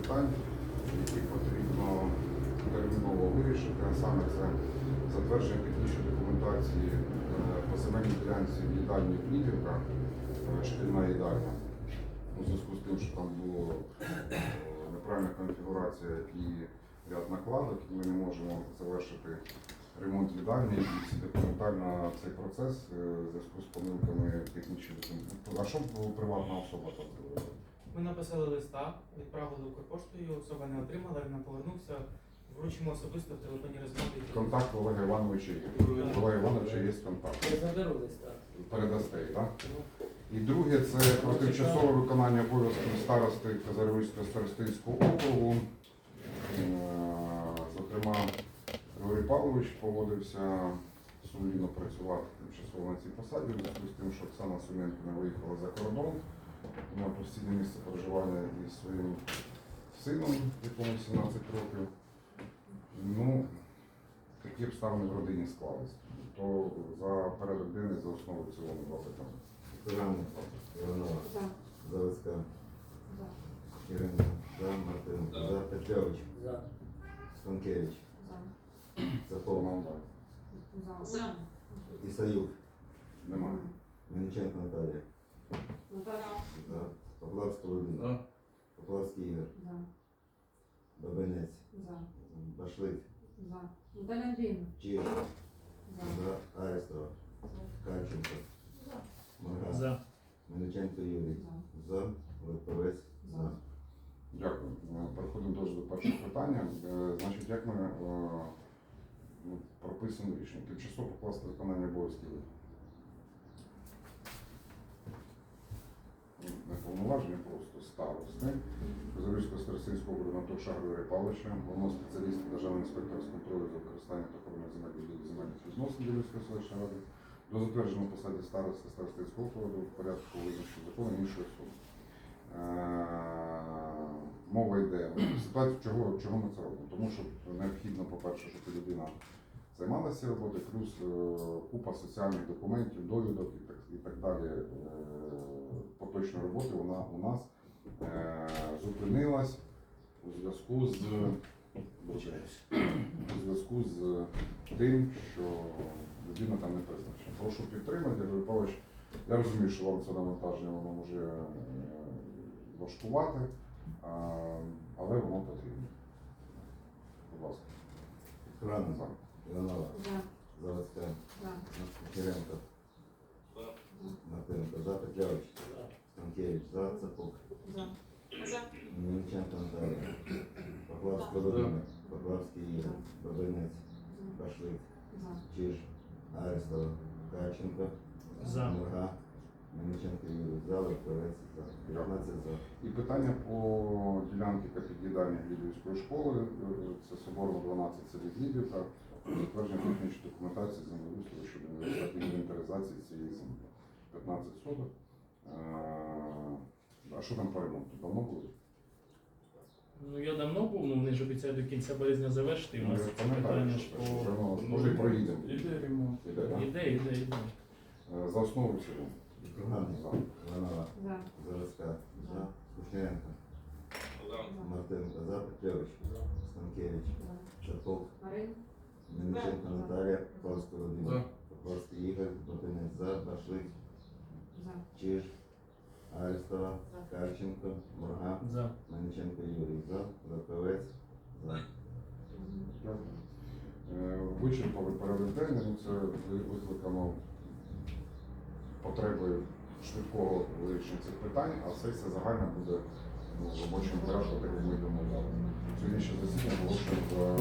питань, які потрібно терміново вирішити, а саме це затвердження технічної документації е, по земельній ділянці в їдальні Кнітівка, е, шкільна їдальня, у зв'язку з тим, що там була е, неправильна конфігурація і ряд накладок, і ми не можемо завершити ремонт їдальні і документально цей процес в зв'язку з помилками технічної документації. А що приватна особа там? Ми написали листа, відправили Укрпоштою, особа не отримала, він повернувся. Вручимо особисто в телефонній розмові. Контакт Олега Івановича є. У Олега Івановича є контакт. Я заберу листа. Передасте, так? І друге це про тимчасове виконання обов'язків старости Казарівського старостинського округу. Е, Зокрема, Григорій Павлович погодився сумлінно працювати тимчасово на цій посаді, в зв'язку з тим, що Оксана Суменко не виїхала за кордон на постійне місце проживання із своїм сином, якому 17 років. Ну, такі обставини в родині склались. То за порядок денний за основу цілому два питання. Іванова, Заводська, Ірина, За, Мартиненко, За, Петрович, За. Станкевич, За. Сапов, За. За. Ісаюк, Немає. Мельниченко Наталія, Наталя. За, Поплавська Володимир, Поплавський Ігор, За. Бабинець, За. Башлик, За. Наталя Андріївна. Чиж, За. За, Арестова, Харченко, Марга, За. Мельниченко Юрій, За. За, Литовець, За. Дякую. Е, Переходимо дуже до першого питання. Е, Значить, як ми е, ну, прописано рішення? Тимчасово покласти виконання обов'язків. Ну, Не повноваження, просто старости. Козарівського старостинського округу Натовша Павловича, головного спеціаліста Державного інспектора з контролю за використання та охорони земель відділу земельних відносин Ділівської селищної ради до затвердження на посаді старости старостинського округу в порядку визначення закону іншої особи. Е, Мова йде ситуацію, чого, чого ми це робимо? Тому що необхідно, по-перше, щоб людина займалася роботою, плюс е, купа соціальних документів, довідок і так, і так далі. е, Поточної роботи вона у нас зупинилась у зв'язку з у зв'язку з тим, що людина там не призначена. Прошу підтримати, Григорій Павлович. Я розумію, що вам це навантаження воно може е, важкувати, але воно потрібно. Будь ласка. Храна, За. Іванова, За. Заводська, За. Киренко, За, Петрович, Станкевич, За, Цапук, За. За. Мельниченко Наталія, Поплавський Володимир, Поплавський Ігор, Бабинець, Башлик, Чиж, Арестова, Харченко, За. Мурга, Мельниченко Юрій, За, Литовець, За, 15 За. І питання по ділянці капітальні Глібівської школи, е, це Соборна 12, це Глібівка, затвердження технічної документації землеустрою щодо інвентаризації цієї землі. 15 соток. А що там по ремонту? Давно було? Ну я давно був, ну вони ж обіцяють до кінця березня завершити. У Ну, нас я це питання ж по може, і проїдемо. Іде ремонт. Іде? Іде, іде, іде. Е, За основу в цілому. Круганий, За. Іванова, За. Заводська, За, Кушніренко, За. За, Петрович, Станкевич, Цапук, Марин. Мельниченко Наталія, Поплавський Володимир, За. Ігор, Бабинець, За, Башлик, За. Чиж, Арестова, Харченко, Мурга, За. Мельниченко Юрій, За, Литовець, За. Е, Вичерпали порядок денний, ну, це викликано потребою швидкого вирішення цих питань, а сесія загальна буде ну, в робочому порядку, так як ми домовляли. Сьогоднішнє засідання оголошуємо